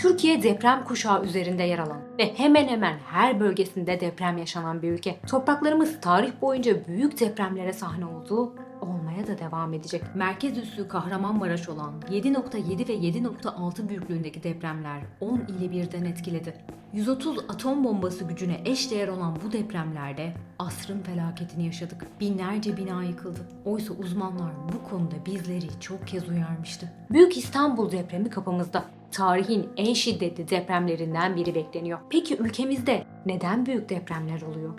Türkiye deprem kuşağı üzerinde yer alan ve hemen hemen her bölgesinde deprem yaşanan bir ülke. Topraklarımız tarih boyunca büyük depremlere sahne oldu, olmaya da devam edecek. Merkez üssü Kahramanmaraş olan 7.7 ve 7.6 büyüklüğündeki depremler 10 ili birden etkiledi. 130 atom bombası gücüne eşdeğer olan bu depremlerde asrın felaketini yaşadık. Binlerce bina yıkıldı. Oysa uzmanlar bu konuda bizleri çok kez uyarmıştı. Büyük İstanbul depremi kapımızda. Tarihin en şiddetli depremlerinden biri bekleniyor. Peki ülkemizde neden büyük depremler oluyor?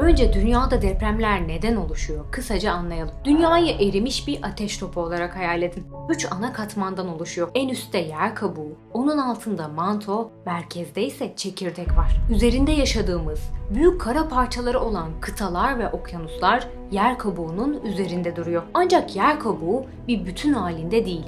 Önce dünyada depremler neden oluşuyor? Kısaca anlayalım. Dünyayı erimiş bir ateş topu olarak hayal edin. Üç ana katmandan oluşuyor. En üstte yer kabuğu, onun altında manto, merkezde ise çekirdek var. Üzerinde yaşadığımız büyük kara parçaları olan kıtalar ve okyanuslar yer kabuğunun üzerinde duruyor. Ancak yer kabuğu bir bütün halinde değil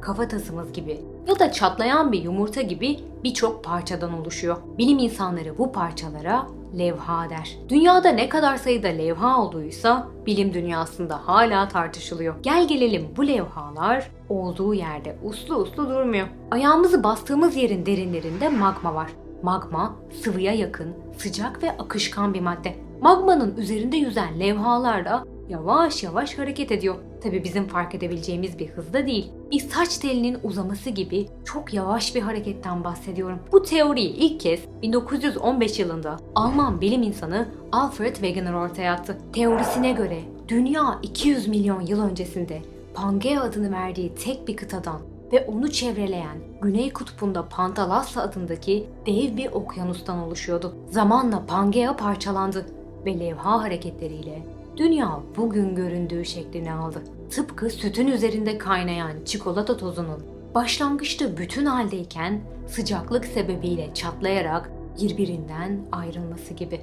kafatasımız gibi ya da çatlayan bir yumurta gibi birçok parçadan oluşuyor. Bilim insanları bu parçalara levha der. Dünyada ne kadar sayıda levha olduğuysa bilim dünyasında hala tartışılıyor. Gel gelelim bu levhalar olduğu yerde uslu uslu durmuyor. Ayağımızı bastığımız yerin derinlerinde magma var. Magma sıvıya yakın, sıcak ve akışkan bir madde. Magmanın üzerinde yüzen levhalar da yavaş yavaş hareket ediyor. Tabi bizim fark edebileceğimiz bir hızda değil. Bir saç telinin uzaması gibi çok yavaş bir hareketten bahsediyorum. Bu teoriyi ilk kez 1915 yılında Alman bilim insanı Alfred Wegener ortaya attı. Teorisine göre dünya 200 milyon yıl öncesinde Pangea adını verdiği tek bir kıtadan ve onu çevreleyen Güney Kutbu'nda Pantalassa adındaki dev bir okyanustan oluşuyordu. Zamanla Pangea parçalandı ve levha hareketleriyle dünya bugün göründüğü şeklini aldı. Tıpkı sütün üzerinde kaynayan çikolata tozunun başlangıçta bütün haldeyken sıcaklık sebebiyle çatlayarak birbirinden ayrılması gibi.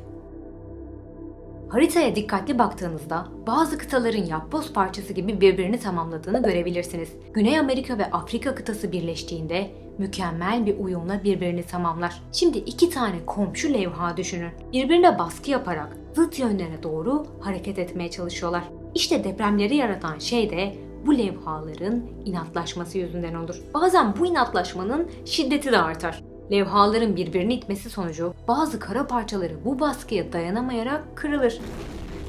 Haritaya dikkatli baktığınızda bazı kıtaların yapboz parçası gibi birbirini tamamladığını görebilirsiniz. Güney Amerika ve Afrika kıtası birleştiğinde mükemmel bir uyumla birbirini tamamlar. Şimdi iki tane komşu levha düşünün. Birbirine baskı yaparak zıt yönlere doğru hareket etmeye çalışıyorlar. İşte depremleri yaratan şey de bu levhaların inatlaşması yüzünden olur. Bazen bu inatlaşmanın şiddeti de artar. Levhaların birbirini itmesi sonucu bazı kara parçaları bu baskıya dayanamayarak kırılır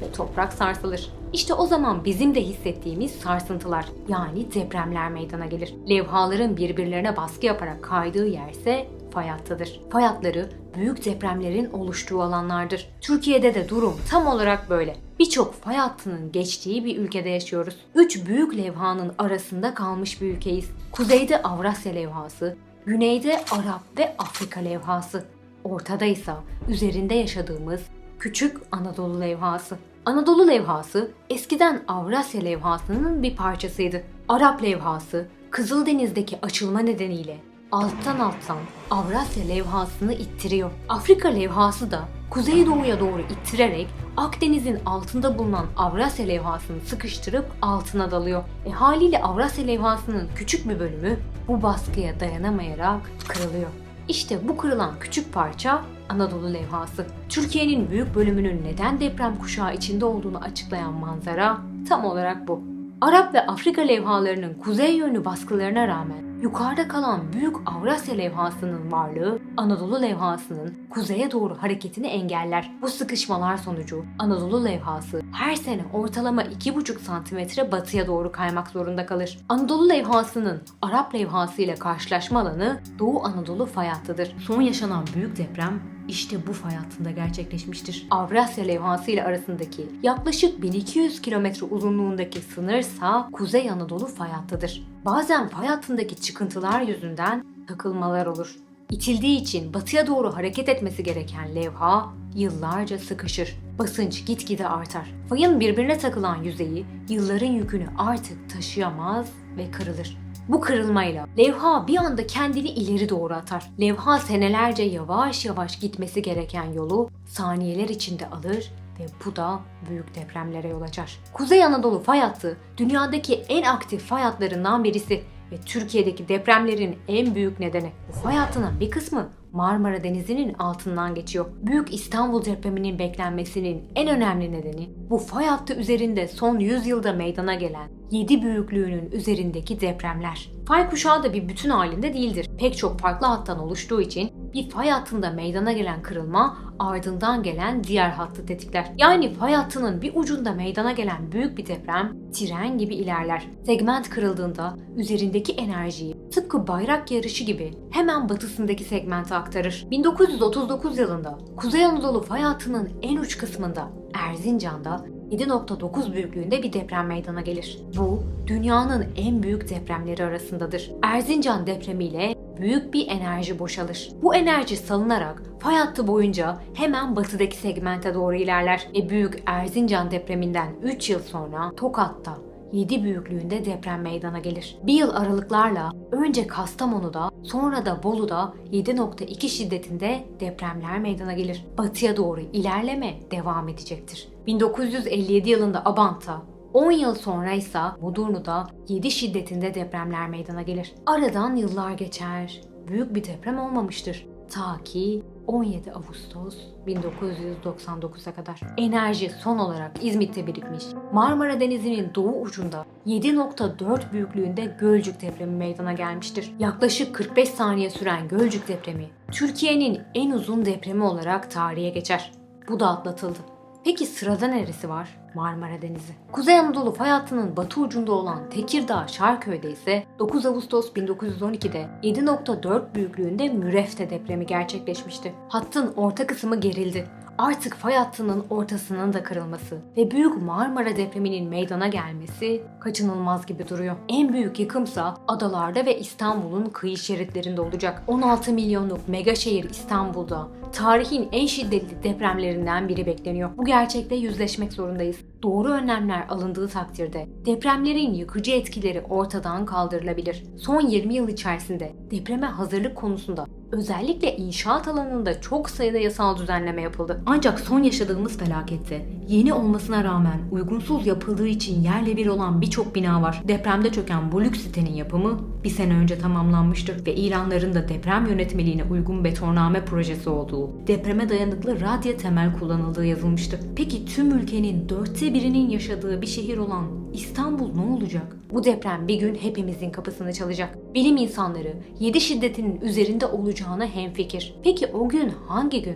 ve toprak sarsılır. İşte o zaman bizim de hissettiğimiz sarsıntılar yani depremler meydana gelir. Levhaların birbirlerine baskı yaparak kaydığı yerse fay hattıdır. Fay hatları büyük depremlerin oluştuğu alanlardır. Türkiye'de de durum tam olarak böyle. Birçok fay hattının geçtiği bir ülkede yaşıyoruz. Üç büyük levhanın arasında kalmış bir ülkeyiz. Kuzeyde Avrasya levhası, güneyde Arap ve Afrika levhası. Ortada ise üzerinde yaşadığımız Küçük Anadolu levhası. Anadolu levhası eskiden Avrasya levhasının bir parçasıydı. Arap levhası Kızıldeniz'deki açılma nedeniyle alttan alttan Avrasya levhasını ittiriyor. Afrika levhası da kuzeydoğuya doğru ittirerek Akdeniz'in altında bulunan Avrasya levhasını sıkıştırıp altına dalıyor. E haliyle Avrasya levhasının küçük bir bölümü bu baskıya dayanamayarak kırılıyor. İşte bu kırılan küçük parça Anadolu levhası. Türkiye'nin büyük bölümünün neden deprem kuşağı içinde olduğunu açıklayan manzara tam olarak bu. Arap ve Afrika levhalarının kuzey yönlü baskılarına rağmen yukarıda kalan büyük Avrasya levhasının varlığı Anadolu levhasının kuzeye doğru hareketini engeller. Bu sıkışmalar sonucu Anadolu levhası her sene ortalama 2,5 santimetre batıya doğru kaymak zorunda kalır. Anadolu levhasının Arap levhası ile karşılaşma alanı Doğu Anadolu fay hattıdır. Son yaşanan büyük deprem işte bu fay hattında gerçekleşmiştir. Avrasya levhası ile arasındaki yaklaşık 1200 kilometre uzunluğundaki sınırsa Kuzey Anadolu fay hattıdır. Bazen fay hattındaki çıkıntılar yüzünden takılmalar olur. İtildiği için batıya doğru hareket etmesi gereken levha yıllarca sıkışır. Basınç gitgide artar. Fayın birbirine takılan yüzeyi yılların yükünü artık taşıyamaz ve kırılır. Bu kırılmayla levha bir anda kendini ileri doğru atar. Levha senelerce yavaş yavaş gitmesi gereken yolu saniyeler içinde alır ve bu da büyük depremlere yol açar. Kuzey Anadolu fay hattı dünyadaki en aktif fay hatlarından birisi ve Türkiye'deki depremlerin en büyük nedeni. Hattının bir kısmı Marmara Denizi'nin altından geçiyor. Büyük İstanbul depreminin beklenmesinin en önemli nedeni bu fay hattı üzerinde son 100 yılda meydana gelen 7 büyüklüğünün üzerindeki depremler. Fay kuşağı da bir bütün halinde değildir. Pek çok farklı hattan oluştuğu için bir fay hattında meydana gelen kırılma ardından gelen diğer hattı tetikler. Yani fay hattının bir ucunda meydana gelen büyük bir deprem tren gibi ilerler. Segment kırıldığında üzerindeki enerjiyi tıpkı bayrak yarışı gibi hemen batısındaki segmente aktarır. 1939 yılında Kuzey Anadolu fay hattının en uç kısmında Erzincan'da 7.9 büyüklüğünde bir deprem meydana gelir. Bu dünyanın en büyük depremleri arasındadır. Erzincan depremiyle büyük bir enerji boşalır. Bu enerji salınarak fay hattı boyunca hemen batıdaki segmente doğru ilerler ve büyük Erzincan depreminden 3 yıl sonra Tokat'ta 7 büyüklüğünde deprem meydana gelir. Bir yıl aralıklarla önce Kastamonu'da sonra da Bolu'da 7.2 şiddetinde depremler meydana gelir. Batıya doğru ilerleme devam edecektir. 1957 yılında Abant'ta 10 yıl sonra ise Mudurnu'da 7 şiddetinde depremler meydana gelir. Aradan yıllar geçer. Büyük bir deprem olmamıştır. Ta ki 17 Ağustos 1999'a kadar. Enerji son olarak İzmit'te birikmiş. Marmara Denizi'nin doğu ucunda 7.4 büyüklüğünde Gölcük depremi meydana gelmiştir. Yaklaşık 45 saniye süren Gölcük depremi Türkiye'nin en uzun depremi olarak tarihe geçer. Bu da atlatıldı. Peki sırada neresi var? Marmara Denizi. Kuzey Anadolu fay hattının batı ucunda olan Tekirdağ Şarköy'de ise 9 Ağustos 1912'de 7.4 büyüklüğünde Mürefte depremi gerçekleşmişti. Hattın orta kısmı gerildi. Artık fay hattının ortasının da kırılması ve büyük Marmara depreminin meydana gelmesi kaçınılmaz gibi duruyor. En büyük yıkımsa adalarda ve İstanbul'un kıyı şeritlerinde olacak. 16 milyonluk mega şehir İstanbul'da tarihin en şiddetli depremlerinden biri bekleniyor. Bu gerçekle yüzleşmek zorundayız. Doğru önlemler alındığı takdirde depremlerin yıkıcı etkileri ortadan kaldırılabilir. Son 20 yıl içerisinde depreme hazırlık konusunda özellikle inşaat alanında çok sayıda yasal düzenleme yapıldı. Ancak son yaşadığımız felakette yeni olmasına rağmen uygunsuz yapıldığı için yerle bir olan birçok bina var. Depremde çöken bu lüks sitenin yapımı bir sene önce tamamlanmıştır ve ilanların da deprem yönetmeliğine uygun betonarme projesi olduğu, depreme dayanıklı radya temel kullanıldığı yazılmıştı. Peki tüm ülkenin dörtte birinin yaşadığı bir şehir olan İstanbul ne olacak? Bu deprem bir gün hepimizin kapısını çalacak. Bilim insanları 7 şiddetinin üzerinde olacağına hemfikir. Peki o gün hangi gün?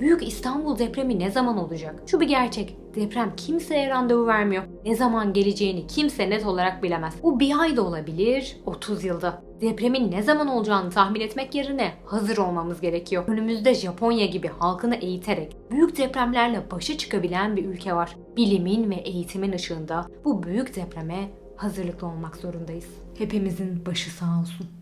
Büyük İstanbul depremi ne zaman olacak? Şu bir gerçek. Deprem kimseye randevu vermiyor. Ne zaman geleceğini kimse net olarak bilemez. Bu bir ayda olabilir, 30 yılda. Depremin ne zaman olacağını tahmin etmek yerine hazır olmamız gerekiyor. Önümüzde Japonya gibi halkını eğiterek büyük depremlerle başa çıkabilen bir ülke var. Bilimin ve eğitimin ışığında bu büyük depreme hazırlıklı olmak zorundayız. Hepimizin başı sağ olsun.